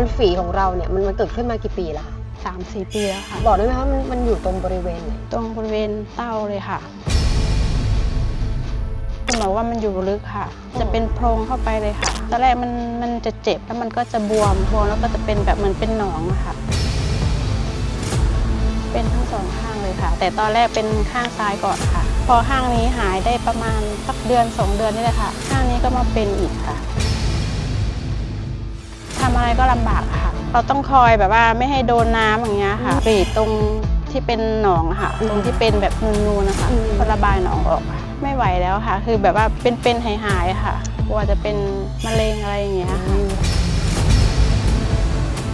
การฝีของเราเนี่ยมันมันเกิดขึ้นมากี่ปีแล้วคะสามสี่ปีแล้วค่ะ บอกได้ไหมคะมันมันอยู่ตรงบริเวณไหนตรงบริเวณเต้าเลยค่ะคุณหมอว่ามันอยู่ลึกค่ะ จะเป็นโพรงเข้าไปเลยค่ะ ตอนแรกมันมันจะเจ็บแล้วมันก็จะบวมบวมแล้วก็จะเป็นแบบเหมือนเป็นหนองอะค่ะ เป็นทั้งสองข้างเลยค่ะ แต่ตอนแรกเป็นข้างซ้ายก่อนค่ะ พอข้างนี้หายได้ประมาณสักเดือนสองเดือนนี่แหละค่ะ ข้างนี้ก็มาเป็นอีกค่ะ ทำอะไรก็ลำบากค่ะ เราต้องคอยแบบว่าไม่ให้โดนน้ำอย่างเงี้ยค่ะกรีดตรงที่เป็นหนองอะค่ะ ตรงที่เป็นแบบนูนๆนะคะก็ระบายหนองออกค่ะไม่ไหวแล้วค่ะ คือแบบว่าเป็นๆหายๆอะค่ะกลัวจะเป็นมะเร็งอะไรอย่างเงี้ยค่ะ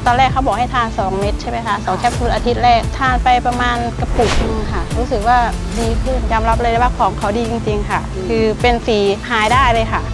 ตอนแรกเขาบอกให้ทาน 2 เม็ดใช่ไหมคะสองแคปซูลอาทิตย์แรก ทานไปประมาณกระปุกนึงค่ะ รู้สึกว่าดีขึ้นยอมรับเลยว่าของเขาดีจริง ๆ ค่ะ คือเป็นฝีหายได้เลยค่ะส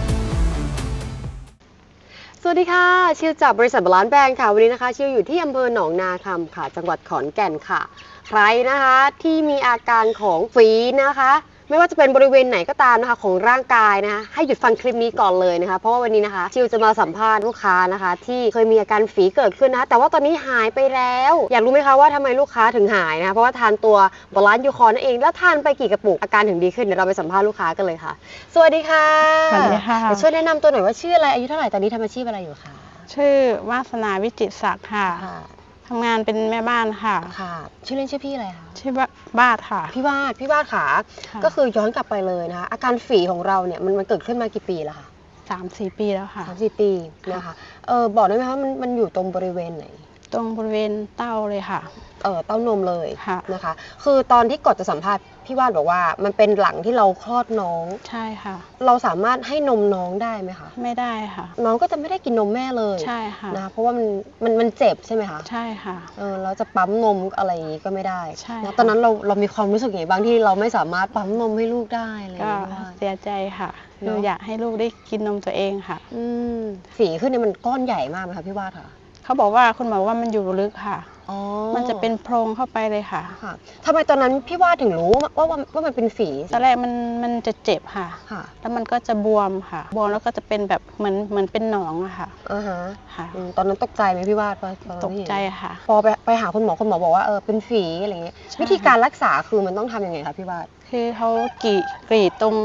วัสดีค่ะ ชิวจากบริษัทบาลานแบงค์ค่ะ วันนี้นะคะ ชิวอยู่ที่อำเภอหนองนาคำค่ะ จังหวัดขอนแก่นค่ะ ใครนะคะที่มีอาการของฝีนะคะ ไม่ว่าจะเป็นบริเวณไหนก็ตามนะคะของร่างกายนะคะให้หยุดฟังคลิปนี้ก่อนเลยนะคะ เพราะว่าวันนี้นะคะชิวจะมาสัมภาษณ์ลูกค้านะคะ ที่เคยมีอาการฝีเกิดขึ้นนะคะแต่ว่าตอนนี้หายไปแล้ว อยากรู้ไหมคะว่าทำไมลูกค้าถึงหายนะคะเพราะว่าทานตัวบาลานซ์ยูคอร์นั่นเองแล้วทานไปกี่กระปุกอาการถึงดีขึ้นเดี๋ยวเราไปสัมภาษณ์ลูกค้ากันเลยค่ะ สวัสดีค่ะสวัสดีค่ะเดี๋ยวช่วยแนะนำตัวหน่อยว่าชื่ออะไรอายุเท่าไหร่ตอนนี้ทำอาชีพอะไรอยู่คะชื่อวาสนาวิจิตรศักดิ์ค่ะค่ะ ทำงานเป็นแม่บ้านค่ะ ค่ะ ชื่อเล่นชื่อพี่อะไรคะชื่อว่าบาทค่ะ พี่วาดพี่วาดขาค่ะ ก็คือย้อนกลับไปเลยนะคะอาการฝีของเราเนี่ยมันมันเกิดขึ้นมากี่ปีแล้วคะสามสี่ปีแล้วค่ะ สามสี่ปีนะคะเออบอกได้ไหมคะมันมันอยู่ตรงบริเวณไหน ตรงบริเวณเต้าเลยค่ะ เออเต้านมเลยค่ะ นะคะ คือตอนที่กดจะสัมภาษณ์พี่วาดบอกว่ามันเป็นหลังที่เราคลอดน้อง ใช่ค่ะ เราสามารถให้นมน้องได้ไหมคะ ไม่ได้ค่ะ น้องก็จะไม่ได้กินนมแม่เลยใช่ค่ะ นะคะเพราะว่ามันมันมันเจ็บใช่ไหมคะใช่ค่ะ เออเราจะปั๊มนมอะไรอย่างงี้ก็ไม่ได้ใช่นะค่ะ ตอนนั้นเราเรามีความรู้สึกยังไงบ้างที่เราไม่สามารถปั๊มนมให้ลูกได้อะไรอย่างก็เงี้ยเสียใจค่ะเนอะคืออยากให้ลูกได้กินนมตัวเองค่ะ อืมฝีขึ้นเนี่ยมันก้อนใหญ่มากไหมคะพี่วาดค่ะ เขาบอกว่าคุณหมอว่ามันอยู่ลึกค่ะ อ๋อมันจะเป็นโพรงเข้าไปเลยค่ะ ค่ะทำไมตอนนั้นพี่วาดถึงรู้ว่าว่าว่ามันเป็นฝีตอนแรกมันมันจะเจ็บค่ะ ค่ะแล้วมันก็จะบวมค่ะ บวมแล้วก็จะเป็นแบบเหมือนเหมือนเป็นหนองอะค่ะ อ่าฮะค่ะ อืมตอนนั้นตกใจไหมพี่วาดตอนตอนตที่กเห็นใจค่ะ พอไปไปหาคุณหมอคุณหมอบอกว่าเออเป็นฝีอะไรเงี้ยใช่ วิธีการรักษาคือมันต้องทำยังไงคะพี่วาด คือเขากรีดกรีดตรง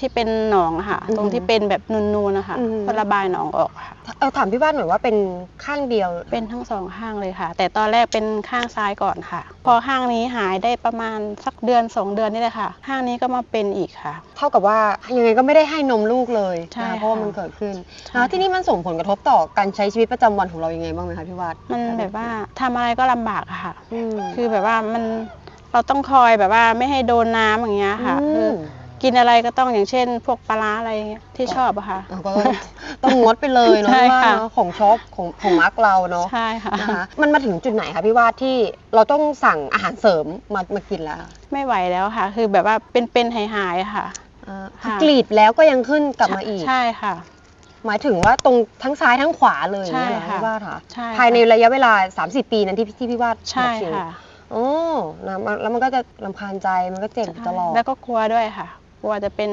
ที่เป็นหนองอะค่ะอือฮึตรงที่เป็นแบบนูนๆนะคะอือฮึก็ระบายหนองออกค่ะ เออถามพี่วาดหน่อยว่าเป็นข้างเดียว เป็นทั้งสองข้างเลยค่ะ แต่ตอนแรกเป็นข้างซ้ายก่อนค่ะ พอข้างนี้หายได้ประมาณสักเดือนสองเดือนนี่แหละค่ะ ข้างนี้ก็มาเป็นอีกค่ะ เท่ากับว่ายังไงก็ไม่ได้ให้นมลูกเลยใช่นะคะเพราะว่าค่ะมันเกิดขึ้นใช่นะที่นี่มันส่งผลกระทบต่อการใช้ชีวิตประจำวันของเรายังไงบ้างไหมคะพี่วาดมันแบบว่าทำอะไรก็ลำบากอะค่ะ อืม คือแบบว่ามัน เราต้องคอยแบบว่าไม่ให้โดนน้ำอย่างเงี้ยค่ะอืม คือกินอะไรก็ต้องอย่างเช่น พวกปลาร้าอะไรเงี้ยที่ชอบอะค่ะอะก็ต้องงดไปเลยเนาะใช่พี่วาดค่ะ เนาะของชอบของของมักเราเนาะใช่ค่ะ นะคะมันมาถึงจุดไหนคะพี่วาดที่เราต้องสั่งอาหารเสริมมามากินแล้วอะไม่ไหวแล้วค่ะ คือแบบว่าเป็นๆหายๆอะค่ะ อ่าค่ะ กรีดแล้วก็ยังขึ้นกลับมาอีก ใช่ค่ะ หมายถึงว่าตรงทั้งซ้ายทั้งขวาเลยใช่เนี่ยเหรอค่ะ พี่วาดค่ะใช่ค่ะภายในระยะเวลา30ปีนั้นที่ที่พี่วาดใช่บอกอยู่ค่ะ โอ้นะมันแล้วมันก็จะลำคาญใจมันก็เจ็บอยู่ตลอดแล้วก็กลัวด้วยค่ะ กลัวจะเป็น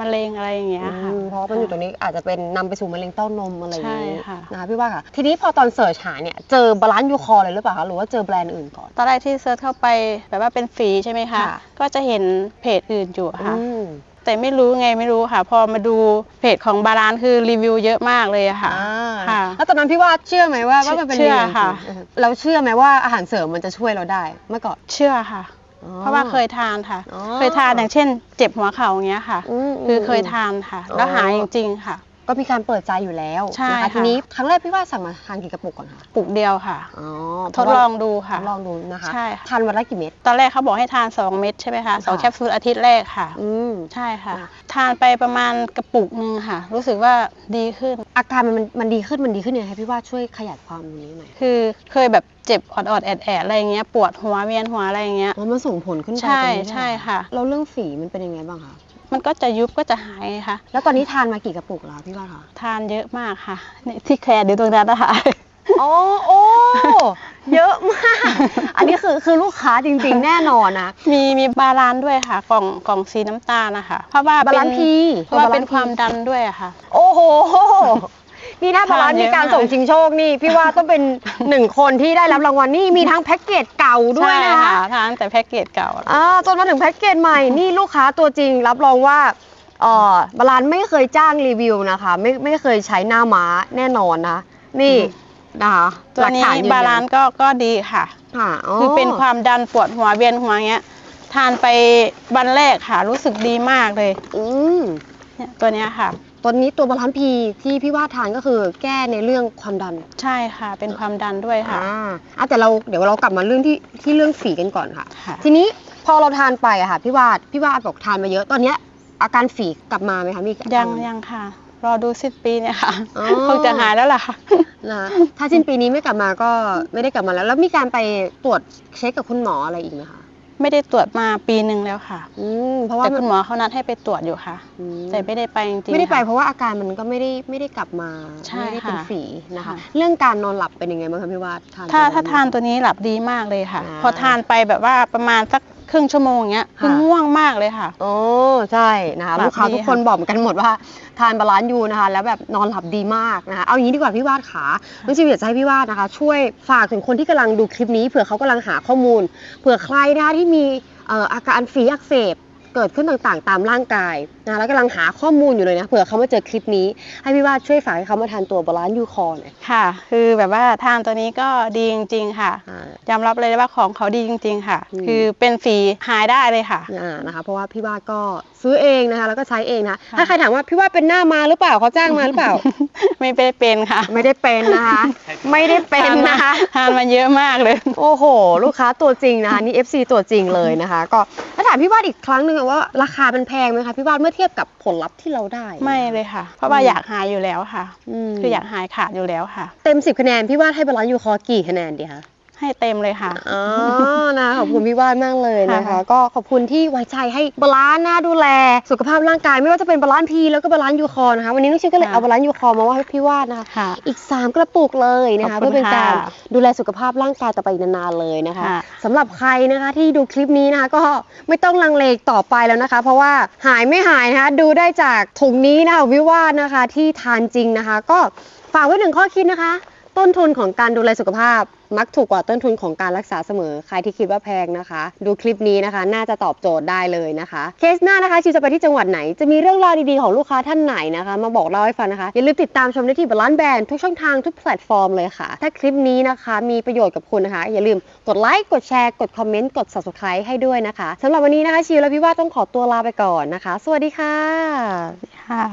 มะเร็งอะไรอย่างเงี้ยค่ะ อืมเพราะว่ามันอยู่ตรงนี้อาจจะเป็นนำไปสู่มะเร็งเต้านมอะไรอย่างนี้ใช่ค่ะ นะคะพี่ว่าค่ะ ทีนี้พอตอนเสิร์ชหาเนี่ยเจอบาลานซ์ยูคอร์เลยหรือเปล่าคะหรือว่าเจอแบรนด์อื่นก่อน ตอนแรกที่เซิร์ชเข้าไปแบบว่าเป็นฟรีใช่ไหมคะ ค่ะ ก็จะเห็นเพจอื่นอยู่ค่ะ อืมแต่ไม่รู้ไงไม่รู้ค่ะ พอมาดูเพจของบาลานซ์คือรีวิวเยอะมากเลยอะค่ะ อ่าค่ะ แล้วตอนนั้นพี่ว่าเชื่อไหมว่าว่ามันเป็นเชื่อรีวิวค่ะจริงๆเราเชื่อไหมว่าอาหารเสริมมันจะช่วยเราได้เมื่อก่อนเชื่อค่ะอ๋อเพราะว่าเคยทานค่ะ อ๋อเคยทานอย่างเช่น เจ็บหัวเข่าอย่างเงี้ยค่ะมคือเคยทานค่ะ อ๋อ แล้วหายจริงๆค่ะ ก็มีการเปิดใจอยู่แล้วใช่นะคะค่ะ ทีนี้ครั้งแรกพี่ว่าสั่งมาทานกี่กระปุกก่อนคะปลูกเดียวค่ะ อ๋อทดลองดูทค่ะดลองดูนะคะใช่ค่ะ ทานวันละกี่เม็ด ตอนแรกเขาบอกให้ทาน 2 เม็ดใช่ไหมคะสองค่ะ แคปซูลอาทิตย์แรกค่ะ อืม ใช่ค่ะค่ะ ทานไปประมาณกระปุกหนึ่งค่ะ รู้สึกว่าดีขึ้น อาการมันมันมันดีขึ้นมันดีขึ้นยังไงคะพี่ว่าช่วยขยายความตรงนี้หน่อยคือเคยแบบเจ็บออดๆแอดๆอะไรอย่างเงี้ยปวดหัวเวียนหัวอะไรอย่างเงี้ยอ๋อมันส่งผลขึ้นไปใช่ตรงนี้ด้วยเหรอใช่ค่ะแล้วเรื่องฝีมันเป็นยังไงบ้างคะมันก็จะยุบก็จะหายค่ะ แล้วตอนนี้ทานมากี่กระปุกแล้วพี่ว่าคะทานเยอะมากค่ะนี่ที่แคร์อยู่ตรงนั้นนะคะ อ๋อโอ้เยอะมาก อันนี้คือคือลูกค้าจริงๆ แน่นอนนะ มีมีบาลานซ์ด้วยค่ะ กล่องกล่องสีน้ำตาลนะคะเพราะว่าบาลานซ์เป็พีเพราะว่าเป็นบาลานซ์ความดันด้วยอะค่ะ โอ้โหนี่ถ้าบาลานซ์ทานเยมีอะการมากส่งชิงโชคนี่ พี่ว่าต้องเป็นหนึ่งคนที่ได้รับรางวัลนี่มีทั้งแพ็กเกจเก่าด้วยใช่นะคะทานแต่แพ็กเกจเก่าอ่าจนมาถึงแพ็กเกจใหม่นี่ลูกค้าตัวจริง รับรองว่าเออบาลานซ์ไม่เคยจ้างรีวิวนะคะ ไม่ไม่เคยใช้หน้าม้าแน่นอนนะ นี่ นะคะตัวหลักนี้ฐานยืนยันบาลานซ์ก็ก็ดีค่ะ ค่ะคือเป็นความดันปวดหัวเวียนหัวเงี้ย ทานไปวันแรกค่ะ รู้สึกดีมากเลยอืมเนี่ยตัวเนี้ยค่ะตัวนี้ตัวบาลานซ์พีที่พี่ว่าทานก็คือแก้ในเรื่องความดันใช่ค่ะ เป็นความดันด้วยค่ะ อ่าอะแต่เราเดี๋ยวเรากลับมาเรื่องที่ที่เรื่องฝีกันก่อนค่ะ ค่ะ ทีนี้พอเราทานไปอะค่ะพี่วาดพี่วาดบอกทานมาเยอะตอนเนี้ยอาการฝีกลับมาไหมคะมียังยังค่ะ รอดูสิ้นปีเนี่ยค่ะอ๋อ คงจะหายแล้วล่ะค่ะ นะถ้าสิ้นปีนี้ไม่กลับมาก็ไม่ได้กลับมาแล้ว แล้วมีการไปตรวจเช็คกับคุณหมออะไรอีกไหมคะไม่ได้ตรวจมาปีหนึ่งแล้วค่ะ อืมเพราะว่าแต่คุณหมอเขานัดให้ไปตรวจอยู่ค่ะ อืมแต่ไม่ได้ไปจริงๆไม่ได้ไปค่ะ เพราะว่าอาการมันก็ไม่ได้ไม่ได้กลับมาใช่ไม่ได้เป็นค่ะฝีนะคะ ค่ะ เรื่องการนอนหลับเป็นยังไงบ้างคะพี่วาดทานถ้าตัวถ้าทานตัวนี้หลับดีมากเลยค่ะ อ่า พอทานไปแบบว่าประมาณสักค รึ่งชั่วโมงเงี้ยคือค่ะ ง่วงมากเลยค่ะ โอ้ใช่นะคะหลับลูกค้าดีทุกคนค่ะบอกเหมือนกันหมดว่าทานบาลานซ์ยูนะคะ แล้วแบบนอนหลับดีมากนะคะเอาอย่างนี้ดีกว่าพี่วาดขาน้องจิวอยากจะให้พี่วาดนะคะ ช่วยฝากถึงคนที่กำลังดูคลิปนี้เผื่อเขากำลังหาข้อมูล เผื่อใครนะคะที่มีเอ่ออาการฝีอักเสบเกิดขึ้นต่างๆ ตามร่างกาย นะคะแล้วกำลังหาข้อมูลอยู่เลยนะเผื่อเขามาเจอคลิปนี้ ให้พี่วาดช่วยฝากให้เขามาทานตัวบาลานซ์ยูคอหน่อยค่ะ คือแบบว่าทานตัวนี้ก็ดีจริง ๆ ค่ะอ่า ยอมรับเลยว่าของเขาดีจริง ๆ ค่ะ อืม คือเป็นฝีหายได้เลยค่ะ อ่านะคะเพราะว่าพี่วาดก็ซื้อเองนะคะแล้วก็ใช้เองนะคะค่ะ ถ้าใครถามว่าพี่วาดเป็นหน้ามาหรือเปล่าเขาจ้างมาหรือเปล่า ไม่ได้เป็นค่ะไม่ได้เป็นนะคะไม่ได้เป็นนะคะทานมาเยอะมากเลย โอ้โห ลูกค้าตัวจริงนะคะนี่ FC ตัวจริงเลยนะคะ ก็ถ้าถามพี่วาดอีกครั้งหนึ่งอะว่าราคาเป็นแพงไหมคะพี่วาดเมื่อเทียบกับผลลัพธ์ที่เราได้ไม่เลยค่ะ เพราะว่าอืมอยากหายอยู่แล้วค่ะ มคืออยากหายขาดอยู่แล้วค่ะ เต็ม10คะแนนพี่วาดให้บาลานซ์ยูคอกี่คะแนนดีคะ ให้เต็มเลยค่ะ อ๋อนะขอบคุณพี่วาดมากเลยนะคะค่ะก็ขอบคุณที่ไว้ใจให้บาลานซ์นะดูแล สุขภาพร่างกายไม่ว่าจะเป็นบาลานซ์พีแล้วก็บาลานซ์ยูคอนะคะวันนี้น้องชิวก็เลยเอาบาลานซ์ยูคอมาว่าให้พี่วาดนะคะค่ะอีก 3 กระปุกเลยนะคะขอบคุณเพื่อเป็นการค่ะดูแลสุขภาพร่างกายต่อไปนานๆเลยนะคะค่ะสำหรับใครนะคะที่ดูคลิปนี้นะคะก็ไม่ต้องลังเลต่อไปแล้วนะคะ เพราะว่าหายไม่หายนะคะดูได้จากถุงนี้นะคะวิวาทนะคะที่ทานจริงนะคะ ก็ฝากไว้หนึ่งข้อคิดนะคะ ต้นทุนของการดูแลสุขภาพ มักถูกกว่าต้นทุนของการรักษาเสมอ ใครที่คิดว่าแพงนะคะ ดูคลิปนี้นะคะ น่าจะตอบโจทย์ได้เลยนะคะ เคสหน้านะคะชิวจะไปที่จังหวัดไหน จะมีเรื่องราวดีๆของลูกค้าท่านไหนนะคะ มาบอกเล่าให้ฟังนะคะ อย่าลืมติดตามชมได้ที่บลานแบรนด์ทุกช่องทางทุกแพลตฟอร์มเลยค่ะ ถ้าคลิปนี้นะคะมีประโยชน์กับคุณนะคะ อย่าลืมกดไลค์ กดแชร์ กดคอมเมนต์ กด subscribe ให้ด้วยนะคะสำหรับวันนี้นะคะชิวและพี่ว่าต้องขอตัวลาไปก่อนนะคะ สวัสดีค่ะค่ะ